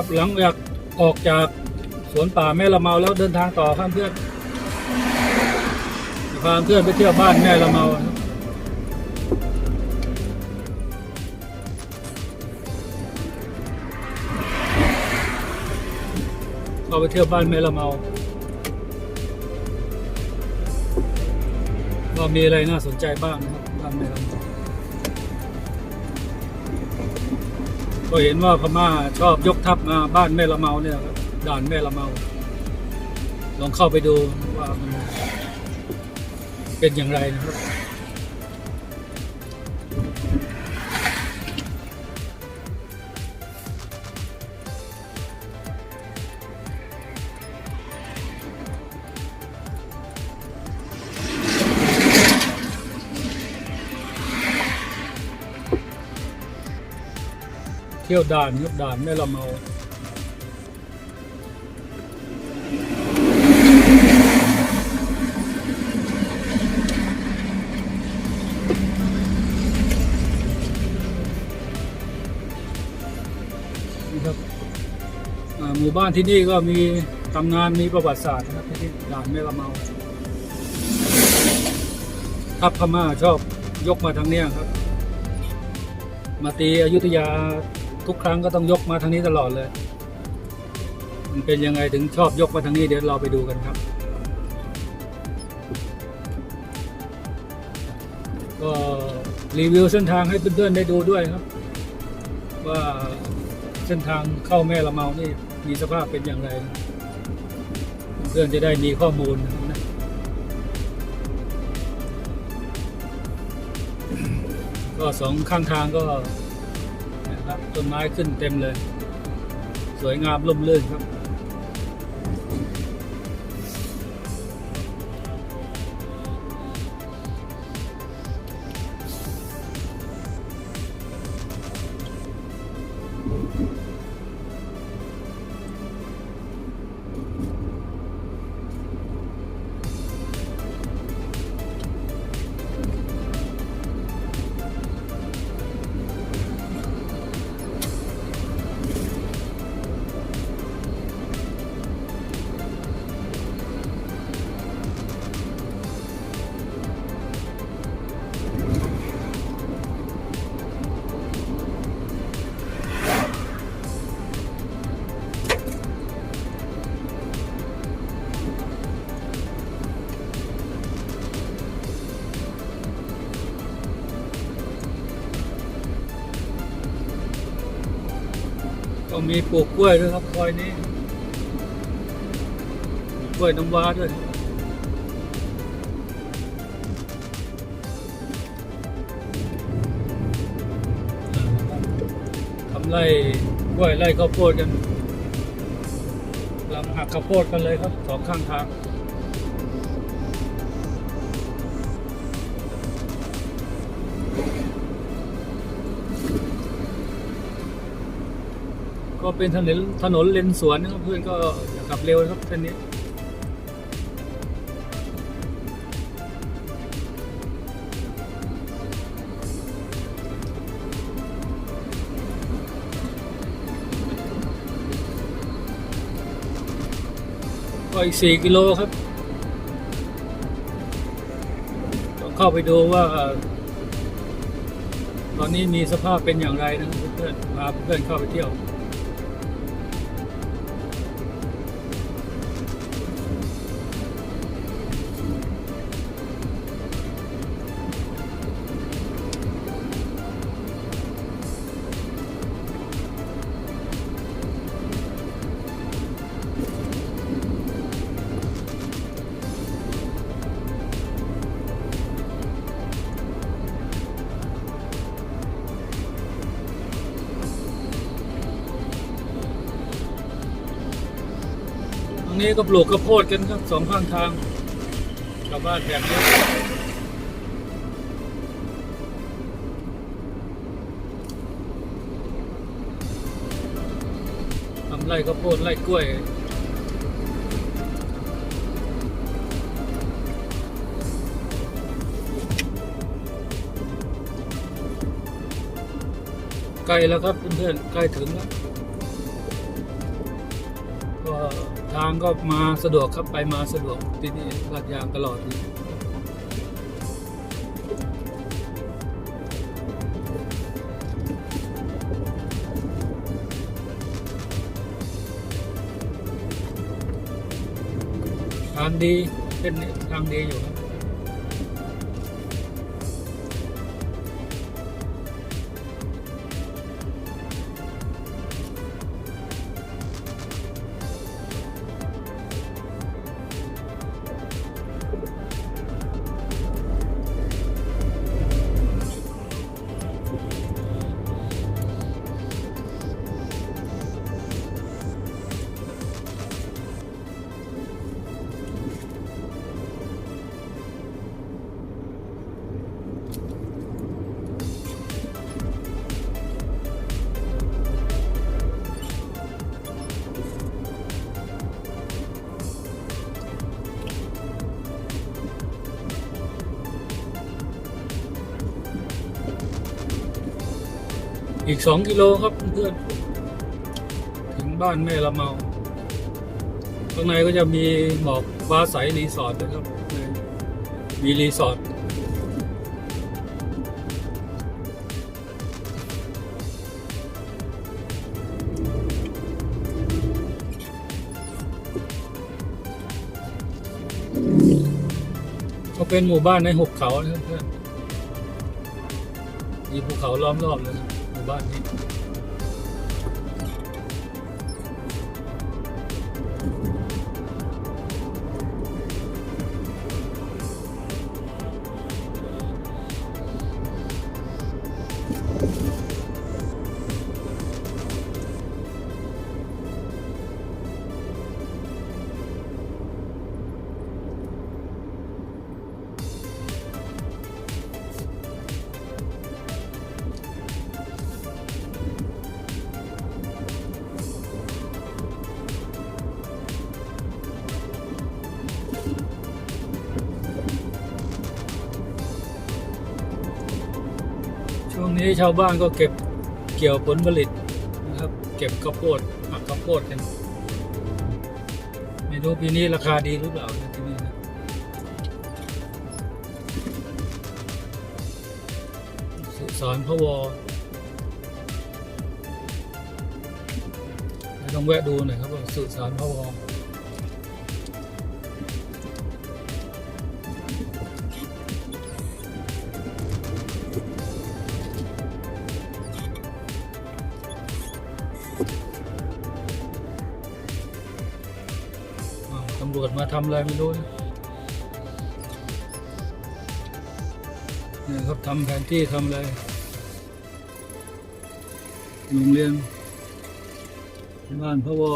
ครับหลังจากออกจากสวนป่าแม่ละเมาแล้วเดินทางต่อครับเพื่อนพาเพื่อนไปเที่ยวบ้านแม่ละเมาครับเข้าไปเที่ยวบ้านแม่ละเมาว่ามีอะไรน่าสนใจบ้างนะครับบ้านแม่ละเมา ก็เห็นว่าพม่าชอบยกทัพมาบ้านแม่ละเมาเนี่ยครับด่านแม่ละเมา ลองเข้าไปดูว่ามันเป็นอย่างไรนะครับ เที่ยวด่านครับด่านแม่ละเมานะครับหมู่บ้านที่นี่ก็มีตำนานมีประวัติศาสตร์นะครับที่นี่ด่านแม่ละเมาทัพพม่าชอบยกมาทางเนี้ยครับ มาตีอยุธยา ทุกครั้งก็ต้องยกมาทางนี้ตลอดเลย มันเป็นยังไงถึงชอบยกมาทางนี้เดี๋ยวเราไปดูกันครับ ก็รีวิวเส้นทางให้เพื่อนๆได้ดูด้วยครับ ว่าเส้นทางเข้าแม่ละเมานี่มีสภาพเป็นอย่างไร เพื่อนจะได้มีข้อมูลนะก็สองข้างทางก็ ครับต้นไม้ขึ้นเต็มเลย สวยงามร่มรื่นครับ มีปลูกกล้วยด้วยครับซอยนี้ปลูกกล้วยน้ำว้าด้วยทำไร่กล้วยไร่ข้าวโพดกันลำหักข้าวโพดกันเลยครับสองข้างทาง ก็เป็นถนนถนนเลนสวนนะครับเพื่อนก็อย่าขับเร็วครับเส้นนี้ก็อีกสี่กิโลครับต้องเข้าไปดูว่า ตอนนี้มีสภาพเป็นอย่างไรนะครับเพื่อนพาเพื่อนเข้าไปเที่ยว นี้ก็ปลูกข้าวโพดกันครับสองข้างทางชาวบ้านแถบนี้ทำไร่ข้าวโพดไร่กล้วยใกล้แล้วครับเพื่อนๆใกล้ถึงแล้ว ทางก็มาสะดวกครับไปมาสะดวกที่นี่ลาดยางตลอดนี่ทางดีเป็นทางดีอยู่ครับ อีกสองกิโลครับเพื่อนถึงบ้านแม่ละเมาข้างในก็จะมีหมอกฟ้าใสรีสอร์ทนะครับ มีรีสอร์ทก็เป็นหมู่บ้านในหุบเขานะครับเพื่อนมีภูเขาล้อมรอบเลยนะหมู่บ้า วงนี้ชาวบ้านก็เก็บเกี่ยวผลผลิตนะครับ เก็บข้าวโพดหักข้าวโพดกันไม่รู้ปีนี้ราคาดีหรือเปล่าที่นี่นะสุสานพะวอต้องแวะดูหน่อยครับว่าสุสานพะวอ ตำรวจมาทำอะไรไม่รู้นี่ครับทำแผนที่ทำอะไรโรงเรียนบ้านพระวอ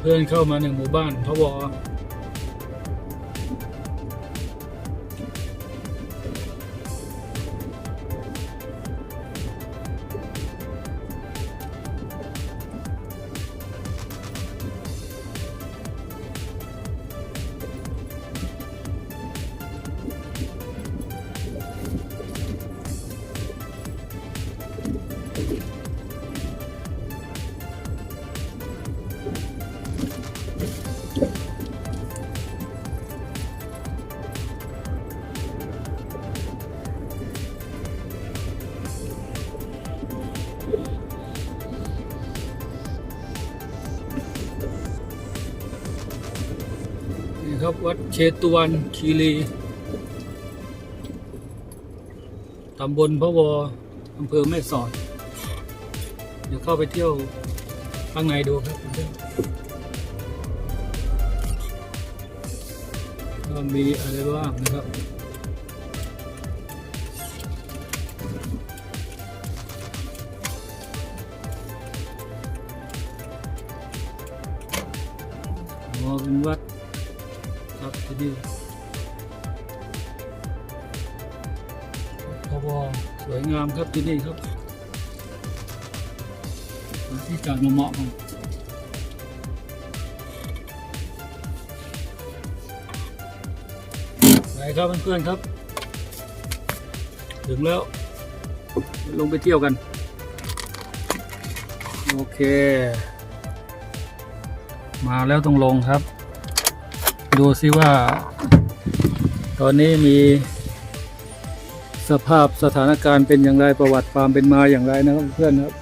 เพื่อนเข้ามาหนึ่งหมู่บ้านพระว อนี่ครับ วัดเชตุวันคีรีตำบลพระวออำเภอแม่สอด เดี๋ยวเข้าไปเที่ยวข้างในดูครับเพื่อนๆก็มีอะไรบ้างนะครับ ครับที่นี่พบสวยงามครับที่นี่ครับที่จอดเหมาะกันไปครับเพื่อนๆครับ ถึงแล้ว ลงไปเที่ยวกัน โอเค มาแล้วต้องลงครับ ดูซิว่า ตอนนี้มี สภาพสถานการณ์เป็นอย่างไรประวัติความเป็นมาอย่างไรนะครับเพื่อนครับ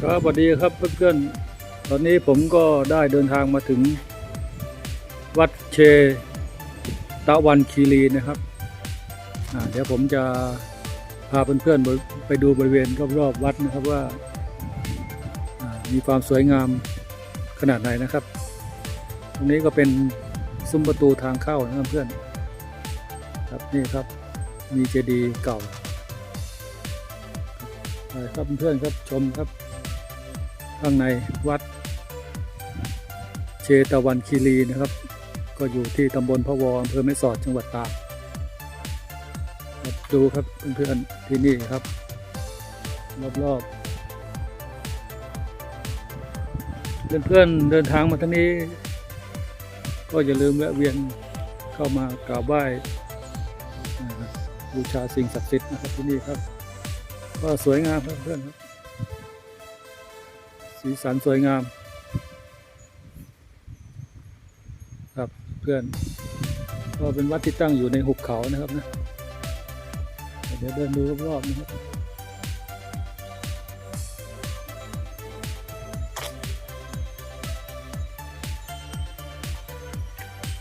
ครับสวัสดีครับเพื่อนๆ ตอนนี้ผมก็ได้เดินทางมาถึง วัดเชตะวันคีรีนะครับเดี๋ยวผมจะพาเพื่อนๆไปดูบริเวณรอบๆวัดนะครับว่า มีความสวยงามขนาดไหนนะครับ ตรงนี้ก็เป็นซุ้มประตูทางเข้านะครับเพื่อนครับนี่ครับมีเจดีย์เก่าครับเพื่อนๆครับชมครับ ข้างในวัดเชตวันคีรีนะครับ ก็อยู่ที่ตำบลพะวออำเภอแม่สอดจังหวัดตากครับดูครับเพื่อนๆที่นี่ครับ รอบๆเพื่อนๆเดินทางมาทางนี้ ก็อย่าลืมแวะเวียนเข้ามากราบไหว้บูชาสิ่งศักดิ์สิทธิ์นะครับที่นี่ครับ ก็สวยงามเพื่อนๆครับสีสันสวยงาม พื่อนก็เป็นวัดที่ตั้งอยู่ในหุบเขานะครับนะ เดี๋ยวเดินดูรอบๆนะครับ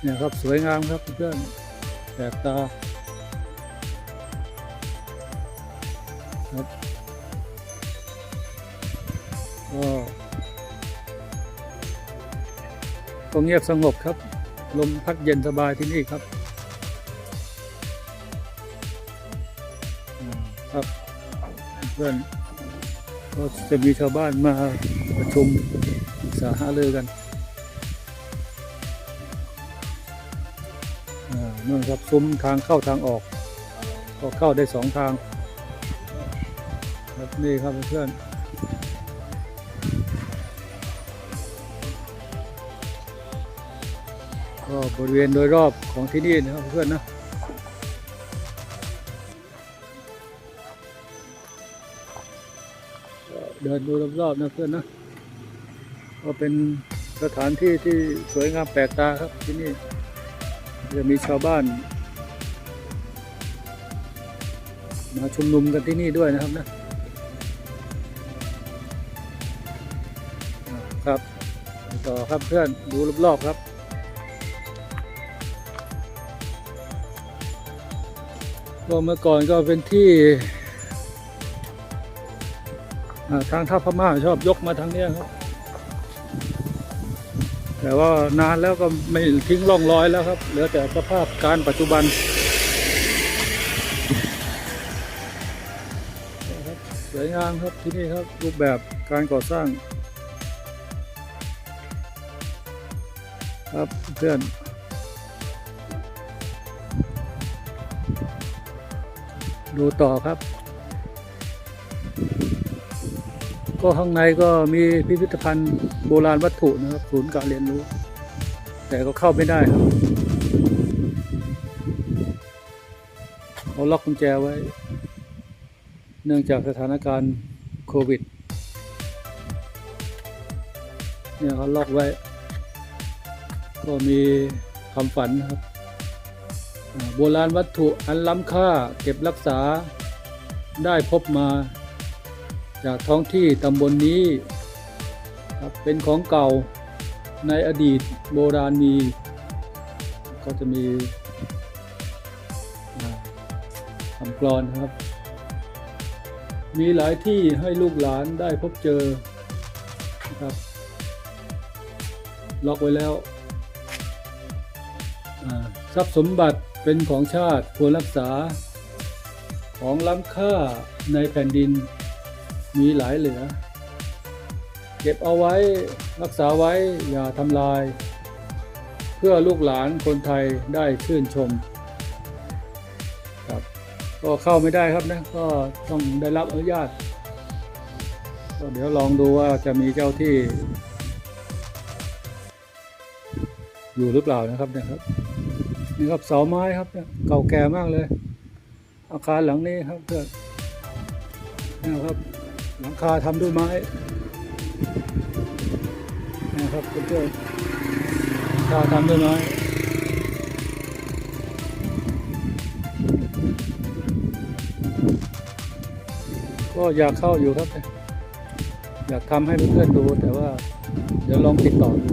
เนี่ยครับสวยงามครับเพื่อนแปลกตาครับก็ก็เงียบสงบครับ ลมพัดเย็นสบายที่นี่ครับอ่าครับเพื่อนก็จะมีชาวบ้านมาประชุมปรึกษาหารือกันอ่านู่นครับซุ้มทางเข้าทางออก ก็เข้าได้สองทางครับนี่ครับเพื่อน ก็บริเวณโดยรอบของที่นี่นะครับเพื่อนนะเดินดูรอบๆนะเพื่อนนะก็เป็นสถานที่ที่สวยงามแปลกตาครับที่นี่จะมีชาวบ้าน มาชุมนุมกันที่นี่ด้วยนะครับนะครับ ต่อครับเพื่อนดูรอบๆครับ ก็เมื่อก่อนก็เป็นที่ทางท่าพม่าชอบยกมาทางนี้ครับ แต่ว่านานแล้วก็ไม่ทิ้งร่องรอยแล้วครับ เหลือแต่สภาพการปัจจุบันสวยงามครับที่นี่ครับรูปแบบการก่อสร้าง ครับเพื่อน ดูต่อครับ ก็ข้างในก็มีพิพิธภัณฑ์โบราณวัตถุนะครับ ศูนย์การเรียนรู้ แต่ก็เข้าไม่ได้ครับเขาล็อกกุญแจไว้ เนื่องจากสถานการณ์โควิด เนี่ยเขาล็อกไว้ ก็มีคำฝันครับ โบราณวัตถุอันล้ำค่าเก็บรักษา ได้พบมา จากท้องที่ตำบลนนี้ครับเป็นของเก่าในอดีตโบราณมี ก็จะมีคำกลอนครับ มีหลายที่ให้ลูกหลานได้พบเจอนะครับ ล็อกไว้แล้วทรัพย์สมบัติ เป็นของชาติควรรักษา ของล้ำค่าในแผ่นดิน มีหลายเหลือ เก็บเอาไว้รักษาไว้อย่าทำลาย เพื่อลูกหลานคนไทยได้ชื่นชมครับก็เข้าไม่ได้ครับนะก็ต้องได้รับอนุญาตก็เดี๋ยวลองดูว่าจะมีเจ้าที่ อยู่หรือเปล่านะครับเนี่ยครับ นี่ครับเสาไม้ครับเนี่ยเก่าแก่มากเลย อาคารหลังนี้ครับเพื่อนนี่ครับหลังคาทำด้วยไม้นะครับเพื่อนหลังคาทำด้วยไม้ก็อยากเข้าอยู่ครับ อยากทำให้เพื่อนๆดูแต่ว่า เดี๋ยวลองติดต่อดู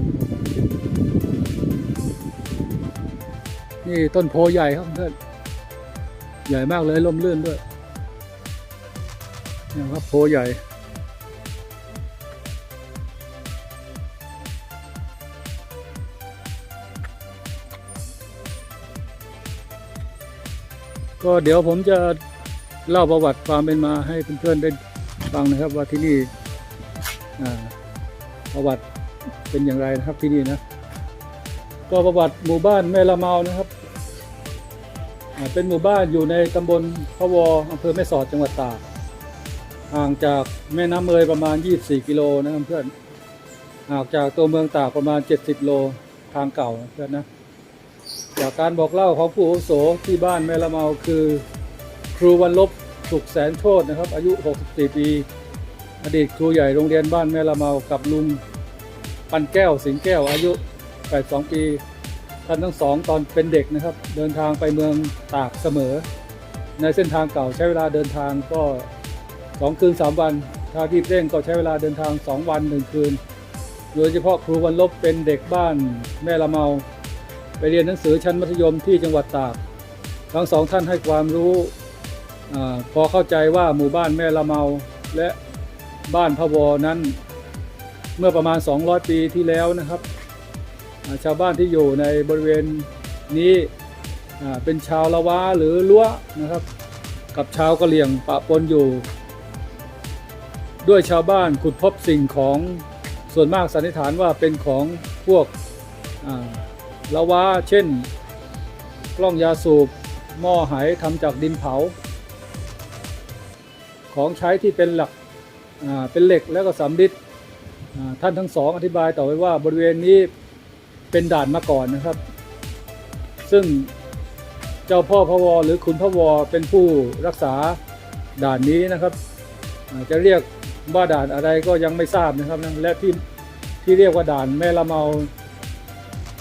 นี่ต้นโพใหญ่ครับเพื่อนใหญ่มากเลยล่มลื่นด้วยนี่ครับโพใหญ่ก็เดี๋ยวผมจะเล่าประวัติความเป็นมาให้เพื่อนๆได้ฟังนะครับว่าที่นี่ประวัติเป็นอย่างไรนะครับที่นี่นะ ก็ประวัติหมู่บ้านแม่ละเมานะครับ เป็นหมู่บ้านอยู่ในตำบลพะวออำเภอแม่สอดจังหวัดตากห่างจากแม่น้ำเมยประมาณ 24 กิโลนะครับเพื่อนห่างจากตัวเมืองตากประมาณ 70 โลทางเก่าเพื่อนนะจากการบอกเล่าของผู้อาวุโสที่บ้านแม่ละเมาคือ ครูวันลบสุขแสนโชตนะครับ อายุ 64 ปี อดีตครูใหญ่โรงเรียนบ้านแม่ละเมากับลุงปันแก้วสิงแก้วอายุ 82 ปี ท่านทั้งสองตอนเป็นเด็กนะครับ เดินทางไปเมืองตากเสมอ ในเส้นทางเก่าใช้เวลาเดินทางก็ 2 คืน 3 วัน ถ้าที่เร่งก็ใช้เวลาเดินทาง 2 วัน 1 คืน โดยเฉพาะครูวันลบเป็นเด็กบ้านแม่ละเมา ไปเรียนหนังสือชั้นมัธยมที่จังหวัดตาก ทั้งสองท่านให้ความรู้อพอเข้าใจว่าหมู่บ้านแม่ละเมาและบ้านพะวอนั้นเมื่อประมาณ 200 ปีที่แล้วนะครับ ชาวบ้านที่อยู่ในบริเวณนี้เป็นชาวละวาหรือล้วนะครับ กับชาวกะเหรี่ยงปะปนอยู่ ด้วยชาวบ้านขุดพบสิ่งของส่วนมากสันนิษฐานว่าเป็นของพวกละวาเช่น กล้องยาสูบหม้อไหทำจากดินเผา ของใช้ที่เป็นหลักเป็นเหล็กแล้วก็สำริดท่านทั้งสองอธิบายต่อไปว่าบริเวณนี้ เป็นด่านมาก่อนนะครับ ซึ่งเจ้าพ่อพะวอหรือคุณพะวอเป็นผู้รักษาด่านนี้นะครับ จะเรียกว่าด่านอะไรก็ยังไม่ทราบนะครับ และที่ที่เรียกว่าด่านแม่ละเมา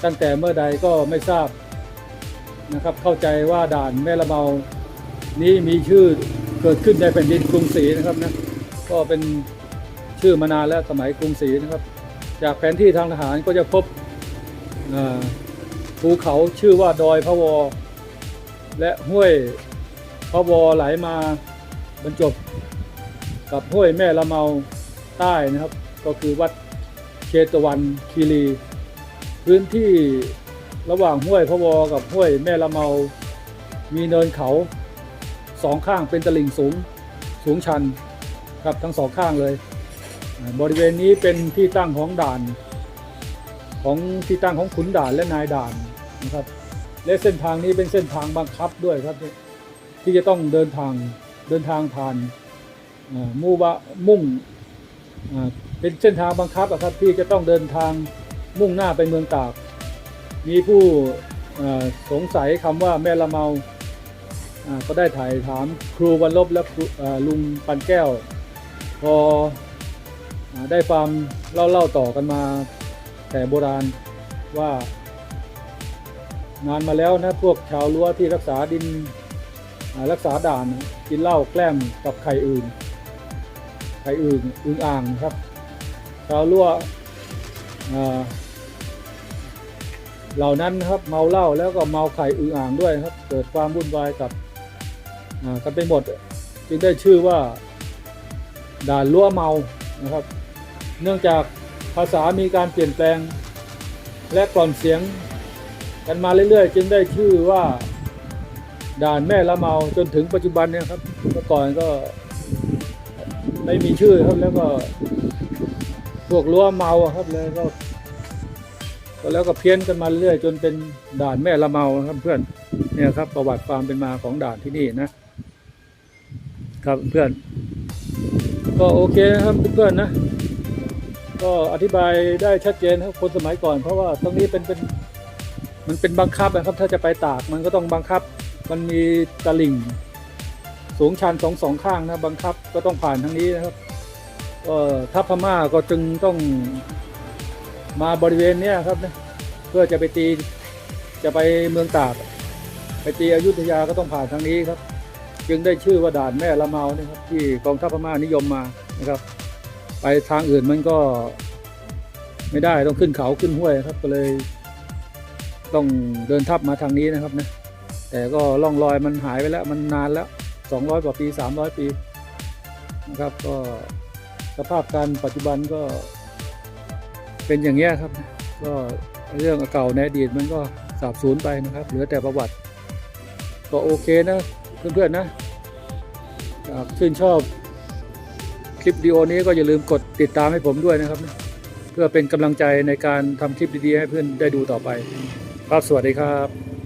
ตั้งแต่เมื่อใดก็ไม่ทราบนะครับ เข้าใจว่าด่านแม่ละเมานี้มีชื่อเกิดขึ้นในแผ่นดินกรุงศรีนะครับนะก็เป็นชื่อมานานแล้วสมัยกรุงศรีนะครับ จากแผนที่ทางทหารก็จะพบ ภูเขาชื่อว่าดอยพะวอ และห้วยพะวอไหลมาบรรจบกับห้วยแม่ละเมาใต้นะครับ ก็คือวัดเชตวันคีรี พื้นที่ระหว่างห้วยพะวอกับห้วยแม่ละเมา มีเนินเขาสองข้างเป็นตลิ่งสูงสูงชันครับทั้งสองข้างเลย บริเวณนี้เป็นที่ตั้งของด่าน ของที่ตั้งของขุนด่านและนายด่านนะครับ และเส้นทางนี้เป็นเส้นทางบังคับด้วยครับ ที่จะต้องเดินทางเดินทางผ่านมู่บะมุ่งเป็นเส้นทางบังคับครับที่จะต้องเดินทางมุ่งหน้าไปเมืองตาก มีผู้สงสัยคำว่าแม่ละเมาก็ได้ถ่ายถามครูวันลบและลุงปันแก้ว พออได้ความเล่าเล่าต่อกันมา แต่โบราณว่านานมาแล้วนะพวกชาวรั้วที่รักษาดินรักษาด่านกินเหล้าแกล้มกับไข่อื่น ไข่อื่นอึ่งอ่างนะครับ ชาวรั้วเหล่านั้นครับเมาเหล้าแล้วก็เมาไข่อึ่งอ่างด้วยครับ เกิดความวุ่นวายกับกันไปหมดจึงได้ชื่อว่าด่านรั้วเมานะครับ เนื่องจาก ภาษามีการเปลี่ยนแปลง และกล่อนเสียงกันมาเรื่อยๆ จึงได้ชื่อว่า ด่านแม่ละเมาจนถึงปัจจุบันเนี่ยครับ เมื่อก่อนก็ไม่มีชื่อครับแล้วก็พวกรั้วเมาครับเลยก็ก็แล้วก็เพี้ยนกันมาเรื่อยจนเป็นด่านแม่ละเมาครับเพื่อนเนี่ยครับ ประวัติความเป็นมาของด่านที่นี่นะ ครับเพื่อน ก็โอเคนะครับเพื่อนนะ ก็อธิบายได้ชัดเจนครับคนสมัยก่อน เพราะว่าตรงนี้เป็นเป็นมันเป็นบังคับนะครับ ถ้าจะไปตากมันก็ต้องบังคับ มันมีตลิ่ง สูงชันสองสองข้างนะบังคับก็ต้องผ่านทางนี้นะครับก็ทัพพม่าก็จึงต้องมาบริเวณเนี้ยครับนะเพื่อจะไปตีจะไปเมืองตาก ไปตีอยุธยาก็ต้องผ่านทางนี้ครับ จึงได้ชื่อว่าด่านแม่ละเมาเนี่ยครับที่กองทัพพม่านิยมมานะครับ ไปทางอื่นมันก็ไม่ได้ต้องขึ้นเขาขึ้นห้วยครับ ก็เลย ต้องเดินทัพมาทางนี้นะครับนะแต่ก็ล่องรอยมันหายไปแล้ว มันนานแล้ว 200 กว่าปี 300 ปีนะครับ ก็สภาพการปัจจุบันก็เป็นอย่างเงี้ครับ ก็เรื่องเก่าในอดีตมันก็สาบสูญไปนะครับ เหลือแต่ประวัติ ก็โอเคนะเพื่อนๆนะหากชื่นชอบ คลิปวิดีโอนี้ก็อย่าลืมกดติดตามให้ผมด้วยนะครับ เพื่อเป็นกำลังใจในการทำคลิปดีๆให้เพื่อนได้ดูต่อไป ครับสวัสดีครับ